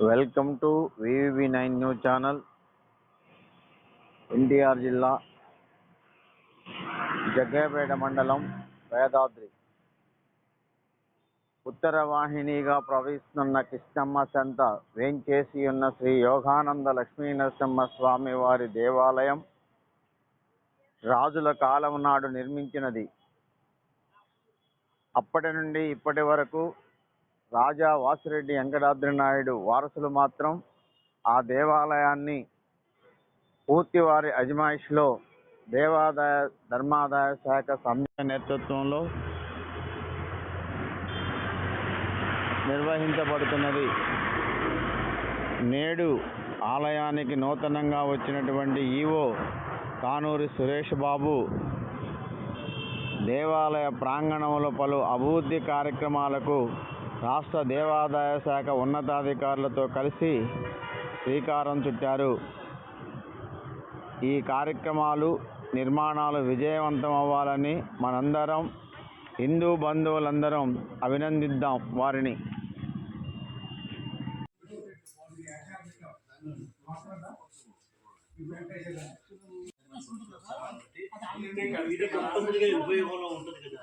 Welcome to VV nine news channel NTR జిల్లా జగ్గపేట మండలం వేదాద్రి. ఉత్తర వాహినిగా ప్రవహిస్తున్న కృష్ణమ్మ సంత వేంచేసి ఉన్న శ్రీ యోగానంద లక్ష్మీ నరసింహ స్వామి వారి దేవాలయం రాజుల కాలం నాడు నిర్మించినది. అప్పటి నుండి ఇప్పటి వరకు రాజా వాసిరెడ్డి వెంకటాద్రి నాయుడు వారసులు మాత్రం ఆ దేవాలయాన్ని పూర్తి వారి దేవాదాయ ధర్మాదాయ శాఖ సమ్మె నేతృత్వంలో నిర్వహించబడుతున్నది. నేడు ఆలయానికి నూతనంగా వచ్చినటువంటి ఈవో కానూరి సురేష్ బాబు దేవాలయ ప్రాంగణంలో పలు అభివృద్ధి కార్యక్రమాలకు రాష్ట్ర దేవాదాయ శాఖ ఉన్నతాధికారులతో కలిసి శ్రీకారం చుట్టారు. ఈ కార్యక్రమాలు నిర్మాణాలు విజయవంతం అవ్వాలని మనందరం హిందూ బంధువులందరం అభినందిద్దాం వారిని. ఉపయోగంలో ఉంటుంది కదా.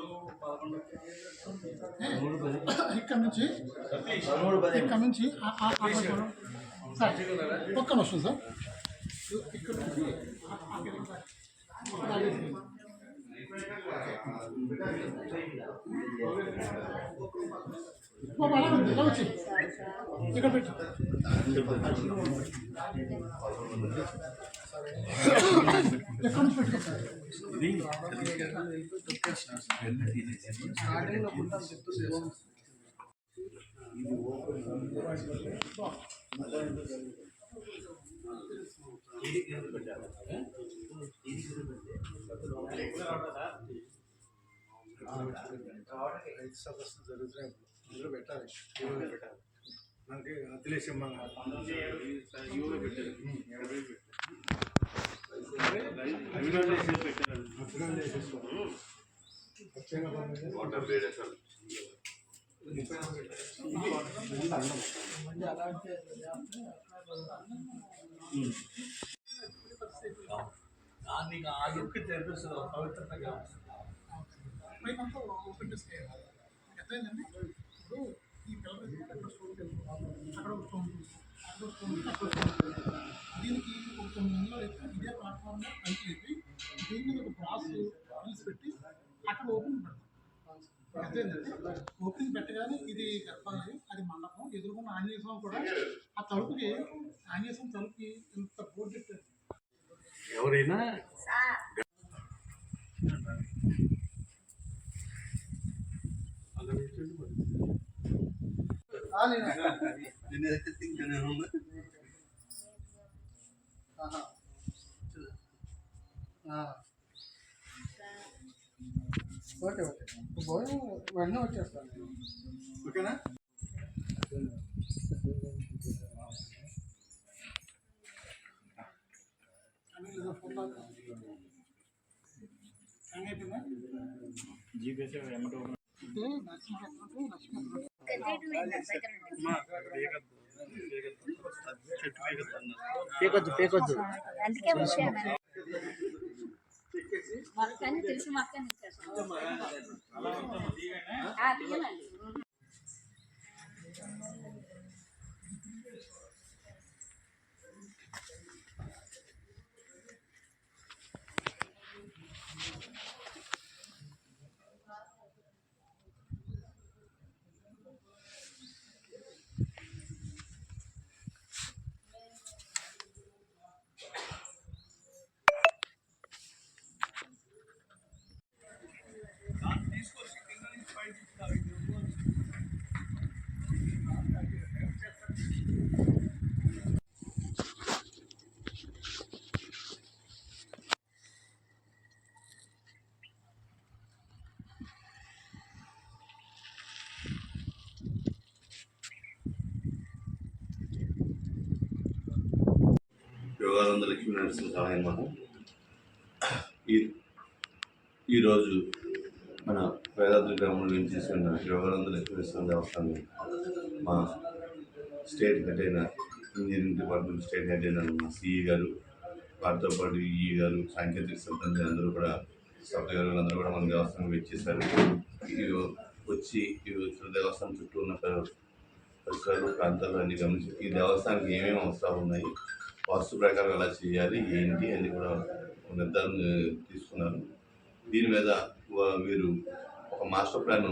ఇక్కడ నుంచి ఇక్కడ నుంచి సార్ పక్కన వస్తుంది సార్ ఇక్కడ నుంచి Thank you. సార్. బాబు, అలా ఉంది, ఇక్కడ పెట్టు ఎక్కడి నుంచి పెట్టుకో సార్ జరుగుతున్నాయి ఇందులో పెట్టాలి. యూలో పెట్టాలి. మనకి అఖిలేశం మన యూలో పంపించాలి. దాన్ని ఆ యొక్క తెలిపిస్తుంది పవిత్రతగా పైనంతా ఓపెన్ ఇప్పుడు ఈ పిల్లలు అక్కడ స్టోన్ అక్కడ ఒక స్టోన్ అక్కడ స్టోన్ దీనికి ఒక నెలలు అయితే ఇదే ప్లాట్ఫామ్ పైకి లేపి దీని మీద ఒక బ్రాస్ రీల్స్ పెట్టి అక్కడ ఓపెన్ పెడతాం అదేంటంటే ఓపెనింగ్ పెట్టగానే ఇది గర్భాలయం అది మండపం ఎదురుకున్న ఆంజనేయ స్వామి కూడా ఆ తలుపుకి ఆంజనేయ స్వామి తలుపుకి ఇంత బోర్డు పెట్టారు? ఎవరైనా ఓకే ఓకే భోజనం వెంటనే వచ్చేస్తాను ఓకేనా అని లేదా లక్ష్మీ పేకొద్దు పేకొద్దు. అందుకే వచ్చాను తెలిసి మొక్కని ఇచ్చేస్తాను ఆనంద లక్ష్మీ నరసింహ సహాయం మనం ఈ ఈరోజు మన వేదాద్రి గ్రామంలో ఏం చేసిన యోగానంద లక్ష్మీనరసింహ దేవస్థానం మా స్టేట్ హెడ్ అయిన ఇంజనీరింగ్ డిపార్ట్మెంట్ స్టేట్ హెడ్ అయిన మా సిఈ గారు వారితో పాటు ఈ గారు సాంకేతిక సిబ్బంది అందరూ కూడా సభ్యులు గారు అందరూ కూడా మన దేవస్థానం వచ్చేసారు వచ్చి ఈ దేవస్థానం చుట్టూ ఉన్న పరిసరాలు ప్రాంతాలు అన్ని గమనించి ఈ దేవస్థానానికి ఏమేమి అవసరాలు ఉన్నాయి? వాస్తు ప్రకారం ఎలా చేయాలి ఏంటి అని కూడా నిర్ధారణ తీసుకున్నారు దీని మీద మీరు ఒక మాస్టర్ ప్లాన్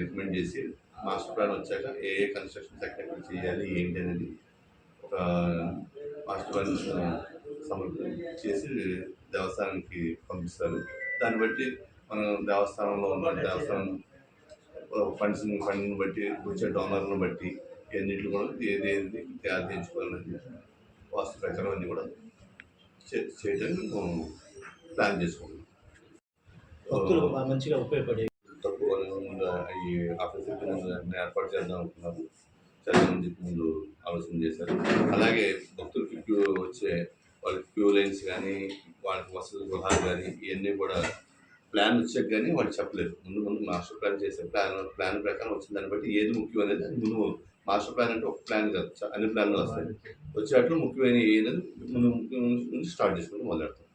రికమెండ్ చేసి మాస్టర్ ప్లాన్ వచ్చాక ఏ ఏ కన్స్ట్రక్షన్స్ ఎక్కడెక్కడ చేయాలి ఏంటి అనేది ఒక మాస్టర్ ప్లాన్ సమర్పణ చేసి దేవస్థానానికి పంపిస్తారు దాన్ని బట్టి మనం దేవస్థానంలో ఉన్న దేవస్థానం ఫండ్స్ ఫండ్ని బట్టి వచ్చే డోనర్లను బట్టి ఇవన్నింటిని కూడా ఏది ఏది తయారు చేయించుకోవాలని వాస్తు ప్రకారం అన్నీ కూడా చే- చేయడానికి మనం ప్లాన్ చేసుకున్నాం భక్తులకు బాగా మంచిగా ఉపయోగపడే తక్కువ ఈ ఆఫీస్ ఏర్పాటు చేద్దాం అనుకున్నారు. చాలా మంది ముందు ఆలోచన చేశారు. అలాగే భక్తులకి క్యూ వచ్చే వాళ్ళకి క్యూ లైన్స్ కానీ వాళ్ళకి వసతి గృహాలు కానీ ఇవన్నీ కూడా ప్లాన్ వచ్చాక కానీ వాళ్ళు చెప్పలేరు. ముందు ముందు మాస్టర్ ప్లాన్ చేసే ప్లాన్ ప్లాన్ ప్రకారం వచ్చిన దాన్ని బట్టి ఏది ముఖ్యం అనేది ముందు మాస్టర్ ప్లాన్ అంటే ఒక ప్లాన్ కాదు. అన్ని ప్లాన్లు వస్తాయి. వచ్చేటట్లు ముఖ్యమైన ఏదైనా ముందు ముఖ్యం నుంచి స్టార్ట్ చేసుకుంటూ మొదలెడతాం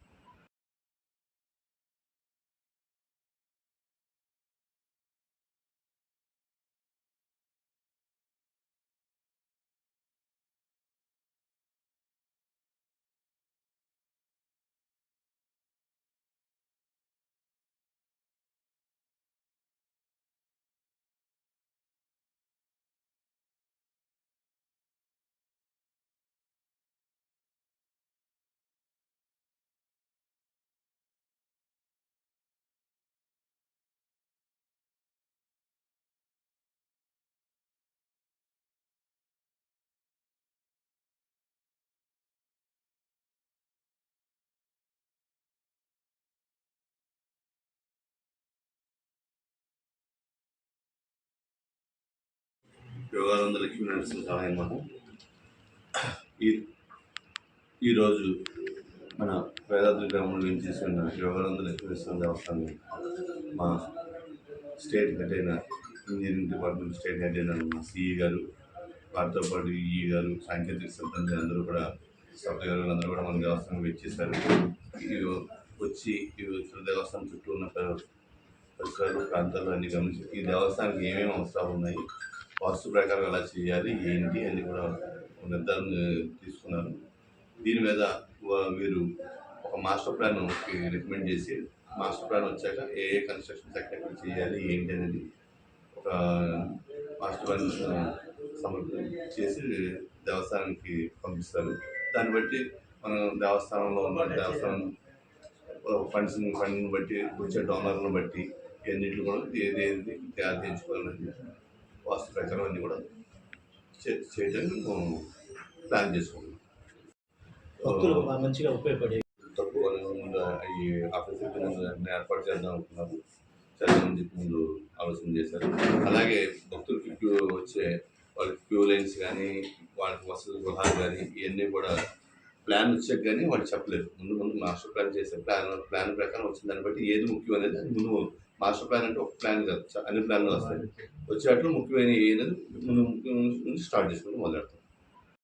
యోగానంద లక్ష్మీ నరసింహ సహాయం ఈ ఈరోజు మన వేదాద్రి గ్రామంలో ఏం చేసిన యోగానంద లక్ష్మీ నరసింహ దేవస్థానం మా స్టేట్ హెడ్ అయిన ఇంజనీరింగ్ డిపార్ట్మెంట్ స్టేట్ హెడ్ అయిన మా సిఈ గారు వారితో పాటు ఈ గారు సాంకేతిక సిబ్బంది అందరూ కూడా సభ్య గారు అందరూ కూడా మన దేవస్థానం వచ్చేసారు వచ్చి ఈ దేవస్థానం చుట్టూ ఉన్న పరిసరాలు ప్రాంతాలు అన్ని గమనించి ఈ దేవస్థానానికి ఏమేమి అవసరాలు ఉన్నాయి వాస్తు ప్రకారం ఎలా చేయాలి ఏంటి అని కూడా నిర్ధారణ తీసుకున్నారు. దీని మీద మీరు ఒక మాస్టర్ ప్లాన్ రికమెండ్ చేసి మాస్టర్ ప్లాన్ వచ్చాక ఏ ఏ కన్స్ట్రక్షన్ ఎక్కడెక్కడ చేయాలి ఏంటి అనేది ఒక మాస్టర్ ప్లాన్ సమర్పణ చేసి దేవస్థానానికి పంపిస్తారు. దాన్ని బట్టి మనం దేవస్థానంలో ఉన్న దేవస్థానం ఫండ్స్ ఫండ్ని బట్టి వచ్చే డోనర్లను బట్టి ఇవన్నింటిని కూడా ఏది ఏది తయారు వాస్తు ప్రకారం అన్నీ కూడా చే- చేయడానికి ప్లాన్ చేసుకున్నాం భక్తులకు బాగా మంచిగా ఉపయోగపడే తక్కువ ఈ ఆఫీస్ ఏర్పాటు చేద్దాం అనుకున్నారు. చాలా మంది ముందు ఆలోచన చేశారు. అలాగే భక్తులకి క్యూ వచ్చే వాళ్ళకి క్యూ లైన్స్ కానీ వాళ్ళకి వసతి గృహాలు కానీ ఇవన్నీ కూడా ప్లాన్ వచ్చాక కానీ వాళ్ళు చెప్పలేరు ముందు ముందు మాస్టర్ ప్లాన్ చేసే ప్లాన్ ప్లాన్ ప్రకారం వచ్చిన దాన్ని బట్టి ఏది ముఖ్యం అనేది ముందు మాస్టర్ ప్లాన్ అంటే ఒక ప్లాన్ కాదు అన్ని ప్లాన్లు వస్తాయి. వచ్చేటట్లు ముఖ్యమైన ఏదైనా ముందు ముఖ్యం నుంచి స్టార్ట్ చేసుకుంటూ మొదలెడతాం.